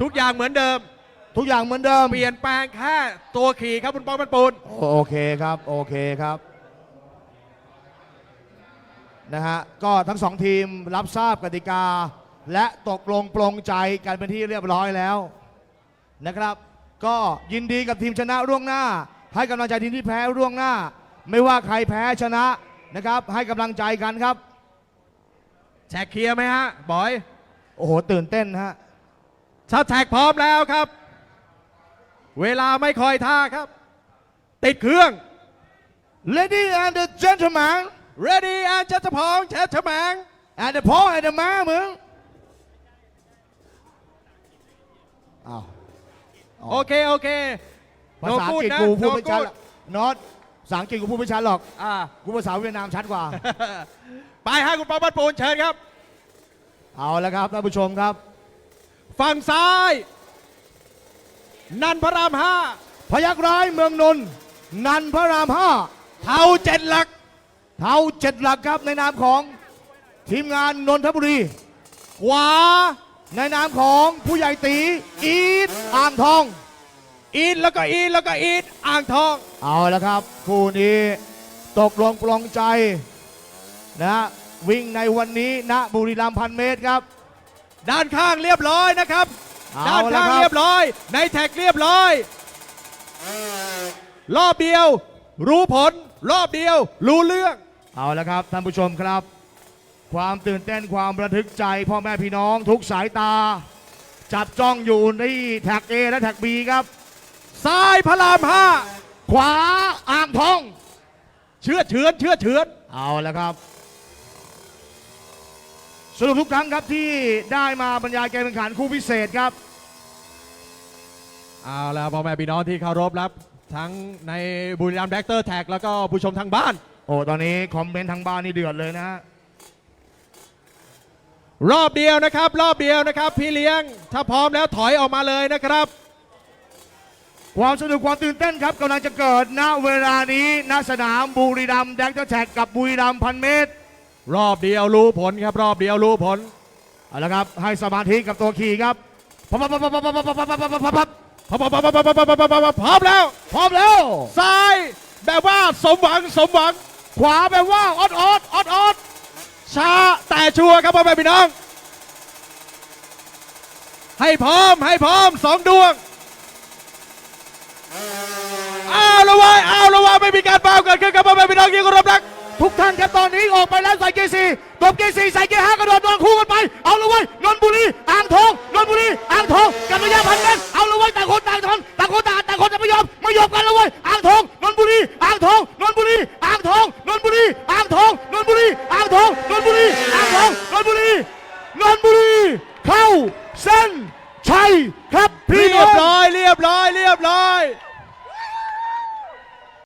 ทุกอย่างเหมือนเดิม ทุกอย่างเหมือนเดิม เปลี่ยนแปลงแค่ตัวขี่ครับคุณปองมันปูน โอเคครับ โอเคครับ นะฮะ ก็ทั้งสองทีมรับทราบกติกา และตกลงปลงใจกันเป็นที่เรียบร้อยแล้วนะครับ ก็ยินดีกับทีมชนะร่วงหน้า ให้กำลังใจทีมที่แพ้ร่วงหน้า ไม่ว่าใครแพ้ชนะนะครับ ให้กำลังใจกันครับแท็กเคลียร์ไหมฮะบอย โอ้โห ตื่นเต้นฮะ ถ้าแท็กพร้อมแล้วครับ เวลาไม่คอยท่าครับ ติดเครื่อง Lady and the gentlemen ready and จัตพองเชษฐแมง and the Paul and the ม้ามึงอ้าวโอเค โอเคภาษาอังกฤษนะกูพูด no ไม่ชัด good หรอกนอตภาษาอังกฤษกูพูดไม่ชัดหรอกอ่ากูภาษาเวียดนามชัดกว่า ไปให้คุณปองมันปูนเชิญครับ เอาละครับท่านผู้ชมครับ ฝั่งซ้าย นันพระรามห้าพยักร้ายเมืองนนท์นันพระรามห้าเท่าเจ็ดหลัก เท่าเจ็ดหลักครับในนามของทีมงานนนทบุรี ขวาในนามของผู้ใหญ่ตีอีทอ่างทอง อีทแล้วก็อีทแล้วก็อีทอ่างทอง เอาละครับ คู่นี้ตกลงปลงใจนะฮะวิ่งในวันนี้ณบุรีรัมย์พันเมตรครับ ด้านข้างเรียบร้อยนะครับเอาด้านข้างละครับเรียบร้อย ในแท็กเรียบร้อย รอบเดียว รู้ผล รอบเดียว รู้เรื่อง เอาละครับท่านผู้ชมครับ ความตื่นเต้นความระทึกใจพ่อแม่พี่น้องทุกสายตา จับจ้องอยู่ที่แท็ก A และแท็ก B ครับ ซ้ายพระรามห้าขวาอ่างทอง เชื่อดเฉือนเชื่อดเฉือนเอาละครับ สรุปทุกครั้งครับที่ได้มาบรรยายการแข่งขันคู่พิเศษครับ เอาแล้วพ่อแม่พี่น้องที่เคารพรับ ทั้งในบุรีรัมย์แดกเตอร์แท็กแล้วก็ผู้ชมทางบ้าน โอ้ตอนนี้คอมเมนต์ทางบ้านนี่เดือดเลยนะฮะรอบเดียวนะครับ รอบเดียวนะครับ พี่เลี้ยง ถ้าพร้อมแล้วถอยออกมาเลยนะครับ ความสนุกความตื่นเต้นครับกำลังจะเกิดณเวลานี้ณสนามบุรีรัมย์แดกเตอร์แท็กกับบุรีรัมย์พันเมตร รอบเดียวรู้ผลครับรอบเดียวรู้ผลเอาละครับให้สมาธิกับตัวขี่ครับพร้อมแล้วพร้อมแล้วซ้ายแบบว่าสมหวังสมหวัง ขวาแบบว่าออดออดออดออดช้าแต่ชัวร์ครับพ่อแม่พี่น้อง ให้พร้อมให้พร้อมสองดวงเอาละวะเอ้าละวะไม่มีการเป่าเกิดขึ้นครับพ่อแม่พี่น้องที่เคารพรัก ทุกท่านครับตอนนี้ออกไปแล้วใส่เกียร์สี่ตบเกียร์สี่ใส่เกียร์ห้ากระโดดโดนคู่กันไป เอาละเว้ยนนบุรีอ่างทองนนบุรีอ่างทองกันระยะพันเมตรเอาละเว้ยต่างคนต่างทนต่างคนต่างต่างคนจะไม่ยอมไม่ยอมกันละเว้ยอ่างทองนนบุรีอ่างทองนนบุรีอ่างทองนนบุรีอ่างทองนนบุรีอ่างทองนนบุรีอ่างทองนนบุรีนนบุรีเข้าเส้นชัยครับพี่เรียบร้อยเรียบร้อยเรียบร้อย